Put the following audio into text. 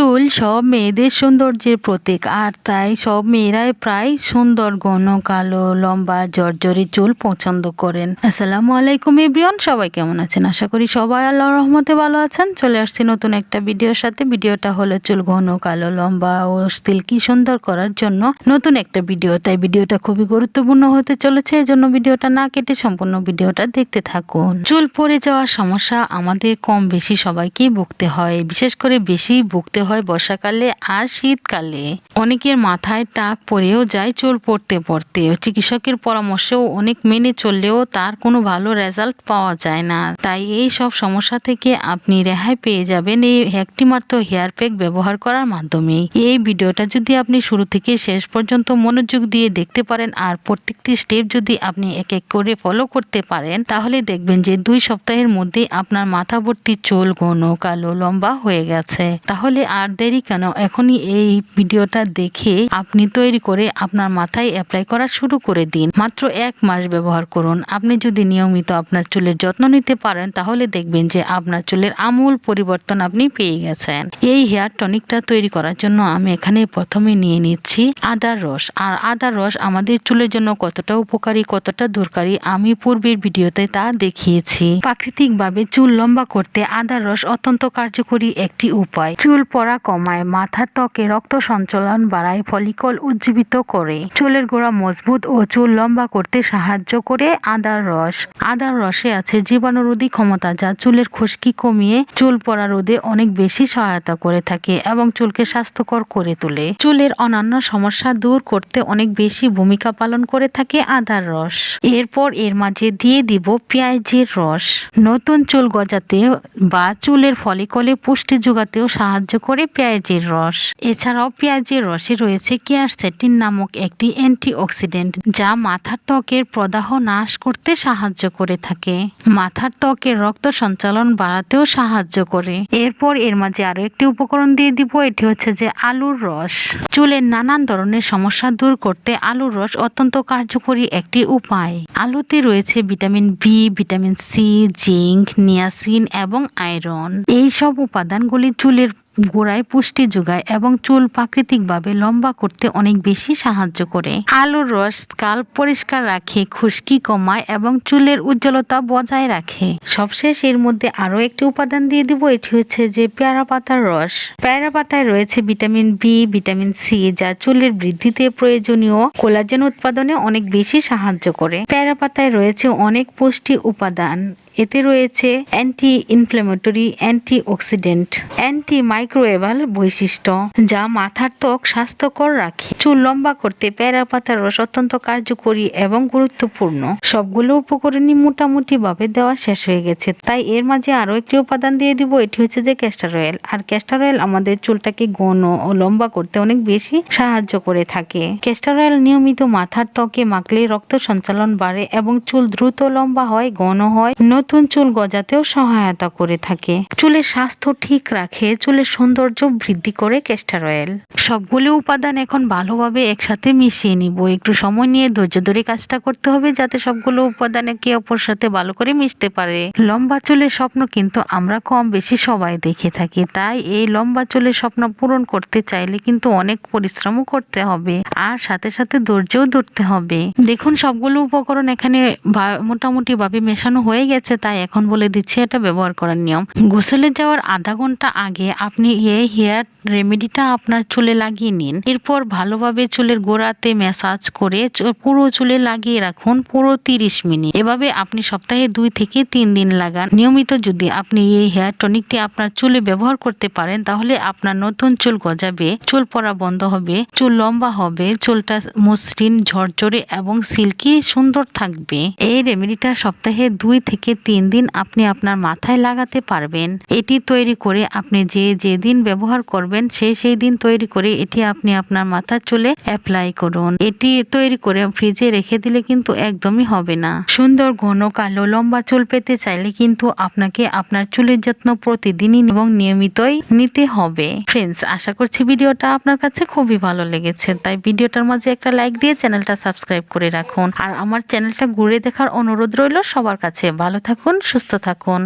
চুল সব মেয়েদের সৌন্দর্যের প্রতীক, আর তাই সব মেয়েরাই প্রায় সুন্দর, ঘন, কালো, লম্বা, জর্জরি চুল পছন্দ করেন। আসসালামু আলাইকুম এভরিওয়ান, সবাই কেমন আছেন? আশা করি সবাই আল্লাহর রহমতে ভালো আছেন। চলে আসছি নতুন একটা ভিডিওর সাথে। ভিডিওটা হলো চুল ঘন, কালো, লম্বা ও সিল্কি সুন্দর করার জন্য নতুন একটা ভিডিও। তাই ভিডিওটা খুবই গুরুত্বপূর্ণ হতে চলেছে এই জন্য ভিডিওটা না কেটে সম্পূর্ণ ভিডিওটা দেখতে থাকুন। চুল পড়ে যাওয়ার সমস্যা আমাদের কম বেশি সবাইকেই ভুগতে হয়, বিশেষ করে বেশি ভুগতে হয় বর্ষাকালে আর শীতকালে। অনেকের মাথায় টাক পড়েও যায় চুল পড়তে পড়তে। চিকিৎসকের পরামর্শেও অনেক মেনে চললেও তার কোনো ভালো রেজাল্ট পাওয়া যায় না। তাই এই সব সমস্যা থেকে আপনি রেহাই পেয়ে যাবেন এই একটি মাত্র হেয়ার প্যাক ব্যবহার করার মাধ্যমে। এই ভিডিওটা যদি আপনি শুরু থেকে শেষ পর্যন্ত মনোযোগ দিয়ে দেখতে পারেন আর প্রত্যেকটি স্টেপ যদি আপনি এক এক করে ফলো করতে পারেন, তাহলে দেখবেন যে দুই সপ্তাহের মধ্যে আপনার মাথা ভর্তি চুল ঘন কালো লম্বা হয়ে গেছে। তাহলে আর দেরি কেন? এখনই এই ভিডিওটা দেখে আপনি তৈরি করে আপনার মাথায় অ্যাপ্লাই করা শুরু করে দিন। মাত্র এক মাস ব্যবহার করুন। আপনি যদি নিয়মিত আপনার চুলের যত্ন নিতে পারেন, তাহলে দেখবেন যে আপনার চুলের আমূল পরিবর্তন আপনি পেয়ে গেছেন। এই হেয়ার টনিকটা তৈরি করার জন্য আমি এখানে প্রথমে নিয়ে নিচ্ছি আদার রস। আর আদার রস আমাদের চুলের জন্য কতটা উপকারী, কতটা দরকারি, আমি পূর্বের ভিডিওতে তা দেখিয়েছি। প্রাকৃতিকভাবে চুল লম্বা করতে আদার রস অত্যন্ত কার্যকরী একটি উপায়। চুল পড়া কমায়, মাথার ত্বকে রক্ত সঞ্চালন বাড়ায় ফলিকল উজ্জীবিত করে। চুলের গোড়া মজবুত ও চুল লম্বা করতে সাহায্য করে আদার রস। আদার রসে আছে জীবাণুরোধী ক্ষমতা যা চুলের খুশকি কমিয়ে চুল পড়া রোধে অনেক বেশি সহায়তা করে থাকে এবং চুলকে স্বাস্থ্যকর করে তোলে। চুলের অন্যান্য সমস্যা দূর করতে অনেক বেশি ভূমিকা পালন করে থাকে আদার রস। এরপর এর মাঝে দিয়ে দিব পেঁয়াজের রস। নতুন চুল গজাতে বা চুলের ফলিকলে পুষ্টি যোগাতেও সাহায্য করে পেঁয়াজের রস। এছাড়াও পেঁয়াজের রসে রয়েছে কেয়ারসেটিন নামক একটি অ্যান্টিঅক্সিডেন্ট, যা মাথার ত্বকের প্রদাহ নাশ করতে সাহায্য করে থাকে। মাথার ত্বকের রক্ত সঞ্চালন বাড়াতেও সাহায্য করে। এরপর এর মাঝে আরও একটি উপকরণ দিয়ে দিব, এটি হচ্ছে যে আলুর রস। চুলের নানান ধরনের সমস্যা দূর করতে আলুর রস অত্যন্ত কার্যকরী একটি উপায়। আলুতে রয়েছে vitamin B vitamin C zinc, niacin এবং আয়রন। এই সব উপাদানগুলি চুলের গোড়ায় পুষ্টি যোগায় এবং চুল প্রাকৃতিকভাবে লম্বা করতে অনেক বেশি সাহায্য করে। আলুর রস স্কাল্প পরিষ্কার রাখে, খুশকি কমায় এবং চুলের উজ্জ্বলতা বজায় রাখে। সবশেষ এর মধ্যে আরও একটি উপাদান দিয়ে দিব, এটি হচ্ছে যে পেয়ারা পাতার রস। পেয়ারা পাতায় রয়েছে ভিটামিন বি ভিটামিন সি যা চুলের বৃদ্ধিতে প্রয়োজনীয় কোলাজেন উৎপাদনে অনেক বেশি সাহায্য করে। পেয়ারা পাতায় রয়েছে অনেক পুষ্টি উপাদান। এতে রয়েছে anti inflammatory antioxidant anti মাইক্রোওয়েভাল বৈশিষ্ট্য, যা মাথার ত্বক স্বাস্থ্যকর রাখে। চুল লম্বা করতে পেয়ারা পাতার রস অত্যন্ত কার্যকরী এবং গুরুত্বপূর্ণ। সবগুলো উপকরণই মোটামুটি ভাবে দেওয়া শেষ হয়ে গেছে। তাই এর মাঝে আরও একটি উপাদান দিয়ে দিব, এটি হচ্ছে যে ক্যাস্টার অয়েল আর ক্যাস্টার অয়েল আমাদের চুলটাকে ঘন ও লম্বা করতে অনেক বেশি সাহায্য করে থাকে। ক্যাস্টার অয়েল নিয়মিত মাথার ত্বকে মাখলে রক্ত সঞ্চালন বাড়ে এবং চুল দ্রুত লম্বা হয়, ঘন হয় চুল গজাতেও সহায়তা করে থাকে। চুলের স্বাস্থ্য ঠিক রাখে, চুলের সৌন্দর্য বৃদ্ধি করে ক্যাস্টার অয়েল সবগুলো উপাদান এখন ভালোভাবে একসাথে মিশিয়ে নিব। একটু সময় নিয়ে ধৈর্য ধরে কাজটা করতে হবে যাতে সবগুলো উপাদান একে অপর সাথে ভালো করে মিশতে পারে। লম্বা চুলের স্বপ্ন কিন্তু আমরা কম বেশি সবাই দেখে থাকি, তাই এই লম্বা চুলের স্বপ্ন পূরণ করতে চাইলে কিন্তু অনেক পরিশ্রমও করতে হবে, আর সাথে সাথে ধৈর্যও ধরতে হবে। দেখুন, সবগুলো উপকরণ এখানে মোটামুটি ভাবে মেশানো হয়ে গেছে। তাই এখন বলে দিচ্ছি এটা ব্যবহার করার নিয়ম। গোসলে যাওয়ার আধা ঘণ্টা আগে আপনি এই হেয়ার রেমেডিটা আপনার চুলে লাগিয়ে নিন। এরপর ভালোভাবে চুলের গোড়াতে ম্যাসাজ করে পুরো চুলে লাগিয়ে রাখুন পুরো তিরিশ মিনিট। এভাবে আপনি সপ্তাহে দুই থেকে তিন দিন লাগান। নিয়মিত যদি আপনি এই হেয়ার টনিকটি আপনার চুলে ব্যবহার করতে পারেন, তাহলে আপনার নতুন চুল গজাবে, চুল পড়া বন্ধ হবে, চুল লম্বা হবে, চুলটা মসৃণ, ঝরঝরে এবং সিল্কি সুন্দর থাকবে। এই রেমেডিটা সপ্তাহে দুই থেকে তিন দিন আপনি আপনার মাথায় লাগাতে পারবেন। এটি তৈরি করে আপনি যে যে দিন ব্যবহার করবেন সেই সেই দিন তৈরি করে এটি আপনি আপনার মাথার চুলে অ্যাপ্লাই করুন। এটি তৈরি করে ফ্রিজে রেখে দিলে কিন্তু একদমই হবে না। সুন্দর ঘন কালো লম্বা চুল পেতে চাইলে কিন্তু আপনাকে আপনার চুলের যত্ন প্রতিদিনই এবং নিয়মিতই নিতে হবে। ফ্রেন্ডস আশা করছি ভিডিওটা আপনার কাছে খুবই ভালো লেগেছে। তাই ভিডিওটার মাঝে একটা লাইক দিয়ে চ্যানেলটা সাবস্ক্রাইব করে রাখুন। আর আমার চ্যানেলটা ঘুরে দেখার অনুরোধ রইল সবার কাছে। ভালো থাকুন সুস্থ থাকুন।